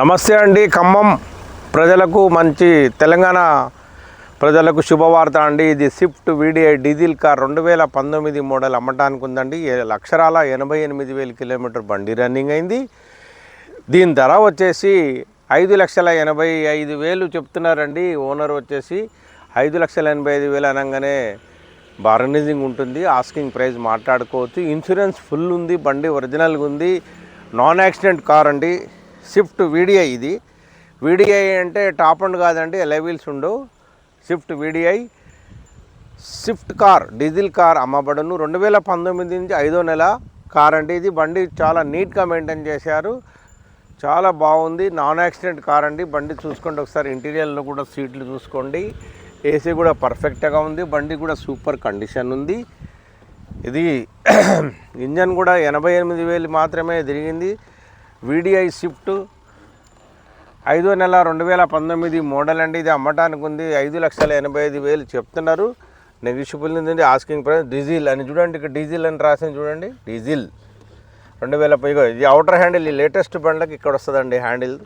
నమస్తే అండి ఖమ్మం ప్రజలకు మంచి తెలంగాణ ప్రజలకు శుభవార్త అండి. ఇది స్విఫ్ట్ వీడిఐ డీజిల్ కార్ రెండు వేల పంతొమ్మిది మోడల్ అమ్మటానికి ఉందండి. లక్షరాల ఎనభై ఎనిమిది వేల కిలోమీటర్ బండి రన్నింగ్ అయింది. దీని ధర వచ్చేసి ఐదు లక్షల ఎనభై ఐదు వేలు చెప్తున్నారండి. ఓనర్ వచ్చేసి ఐదు లక్షల ఎనభై ఐదు వేలు అనగానే బార్గనైజింగ్ ఉంటుంది. ఆస్కింగ్ ప్రైస్ మాట్లాడుకోవచ్చు. ఇన్సూరెన్స్ ఫుల్ ఉంది బండి ఒరిజినల్గా ఉంది. నాన్ యాక్సిడెంట్ కార్ అండి. స్విఫ్ట్ వీడిఐ ఇది. వీడిఐ అంటే టాప్ అండ్ కాదండి ఎలవీల్స్ ఉండవు Swift VDI. Swift car diesel car అమ్మబడును. రెండు వేల పంతొమ్మిది నుంచి ఐదో నెల కార్ అండి ఇది. బండి చాలా నీట్గా మెయింటైన్ చేశారు. చాలా బాగుంది. నాన్ యాక్సిడెంట్ కార్ అండి. బండి చూసుకోండి ఒకసారి. ఇంటీరియర్లో కూడా సీట్లు చూసుకోండి. ఏసీ కూడా పర్ఫెక్ట్గా ఉంది. బండి కూడా సూపర్ కండిషన్ ఉంది. ఇది ఇంజన్ కూడా ఎనభై ఎనిమిది వేలు మాత్రమే తిరిగింది. VDI Swift. ఐదో నెల రెండు వేల పంతొమ్మిది మోడల్ అండి. ఇది అమ్మటానికి ఉంది. ఐదు లక్షల ఎనభై ఐదు వేలు చెప్తున్నారు. నెగిషిబుల్ ఉంది ఆస్కింగ్ ప్రైస్ డీజిల్ అని చూడండి. ఇక్కడ డీజిల్ అని రాసింది చూడండి. డీజిల్. రెండు వేల పైగా ఇది అవుటర్ హ్యాండిల్ ఈ లేటెస్ట్ బండ్లకి ఇక్కడ వస్తుందండి హ్యాండిల్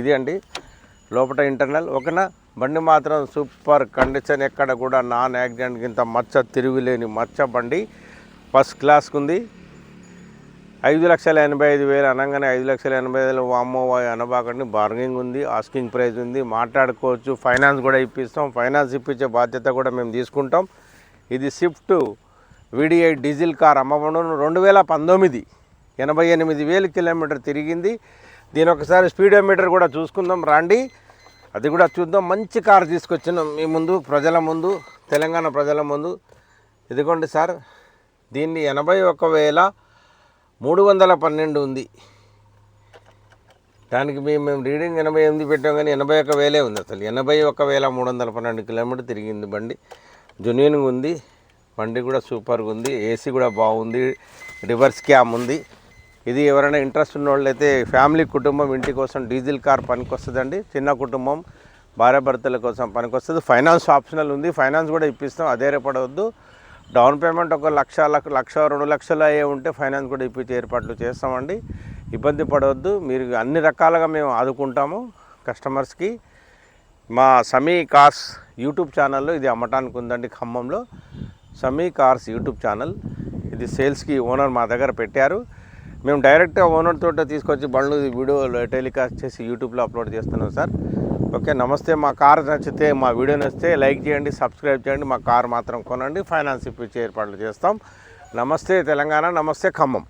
ఇది అండి. లోపల ఇంటర్నల్ ఓకేనా బండి మాత్రం సూపర్ కండిషన్ ఎక్కడ కూడా నాన్ యాక్సిడెంట్ ఇంత మచ్చ తిరుగులేని మచ్చ బండి. ఫస్ట్ క్లాస్కి ఉంది ఐదు లక్షల ఎనభై ఐదు వేలు అనగానే ఐదు లక్షల ఎనభై వేలు వామ్మో అనబాకండి. బార్గింగ్ ఉంది ఆస్కింగ్ ప్రైస్ ఉంది. మాట్లాడుకోవచ్చు ఫైనాన్స్ కూడా ఇప్పిస్తాం. ఫైనాన్స్ ఇప్పించే బాధ్యత కూడా మేము తీసుకుంటాం. ఇది స్విఫ్ట్ వీడిఐ డీజిల్ కార్ అమ్మబడును. రెండు వేల పంతొమ్మిది ఎనభై ఎనిమిది వేలు కిలోమీటర్ తిరిగింది. దీని ఒకసారి స్పీడోమీటర్ కూడా చూసుకుందాం రండి. అది కూడా చూద్దాం. మంచి కార్ తీసుకొచ్చినాం మీ ముందు ప్రజల ముందు తెలంగాణ ప్రజల ముందు. ఇదిగోండి సార్ దీన్ని ఎనభై ఒక వేల మూడు వందల పన్నెండు ఉంది. దానికి మేము మేము రీడింగ్ ఎనభై ఎనిమిది పెట్టాం కానీ ఎనభై ఒక వేలే ఉంది అసలు. ఎనభై ఒక వేల మూడు వందల పన్నెండు కిలోమీటర్ తిరిగింది బండి. జునియన్గా ఉంది. బండి కూడా సూపర్గా ఉంది. ఏసీ కూడా బాగుంది. రివర్స్ క్యామ్ ఉంది. ఇది ఎవరైనా ఇంట్రెస్ట్ ఉన్న వాళ్ళైతే ఫ్యామిలీ కుటుంబం ఇంటి కోసం డీజిల్ కార్ పనికొస్తుందండి. చిన్న కుటుంబం భార్యాభర్తల కోసం పనికొస్తుంది. ఫైనాన్స్ ఆప్షనల్ ఉంది. ఫైనాన్స్ కూడా ఇప్పిస్తాం. అదే రేపడవద్దు డౌన్ పేమెంట్ ఒక లక్ష లక్ష లక్ష రెండు లక్షలు అయ్యే ఉంటే ఫైనాన్స్ కూడా ఇప్పించే ఏర్పాట్లు చేస్తామండి. ఇబ్బంది పడవద్దు. మీరు అన్ని రకాలుగా మేము ఆదుకుంటాము కస్టమర్స్కి. మా సమీ కార్స్ యూట్యూబ్ ఛానల్లో ఇది అమ్మటానికి ఉందండి ఖమ్మంలో. Sami cars YouTube channel. ఇది సేల్స్కి ఓనర్ మా దగ్గర పెట్టారు. మేము డైరెక్ట్గా ఓనర్ తోట తీసుకొచ్చి బండ్లు వీడియో టెలికాస్ట్ చేసి యూట్యూబ్లో అప్లోడ్ చేస్తున్నాం సార్. ఓకే నమస్తే. మా కారు నచ్చితే మా వీడియో నచ్చితే లైక్ చేయండి సబ్స్క్రైబ్ చేయండి. మా కారు మాత్రం కొనండి. ఫైనాన్స్ ఇప్పించే ఏర్పాట్లు చేస్తాం. నమస్తే తెలంగాణ నమస్తే ఖమ్మం.